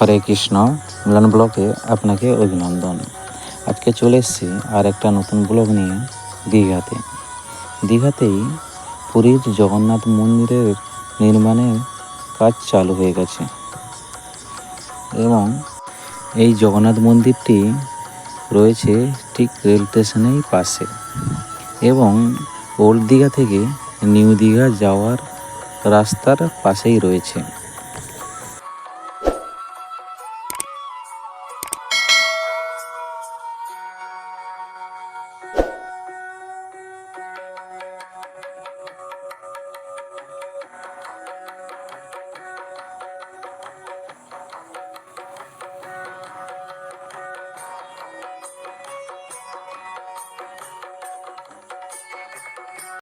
হরে কৃষ্ণ, মিলন ব্লকে আপনাকে অভিনন্দন। আজকে চলে এসেছি আর একটা নতুন ব্লগ নিয়ে দীঘাতে। দীঘাতেই পুরীর জগন্নাথ মন্দিরের নির্মাণের কাজ চালু হয়ে গেছে। এবং এই জগন্নাথ মন্দিরটি রয়েছে ঠিক রেল স্টেশনের পাশে। এবং ওল্ড দীঘা থেকে নিউ দীঘা যাওয়ার রাস্তার পাশেই রয়েছে।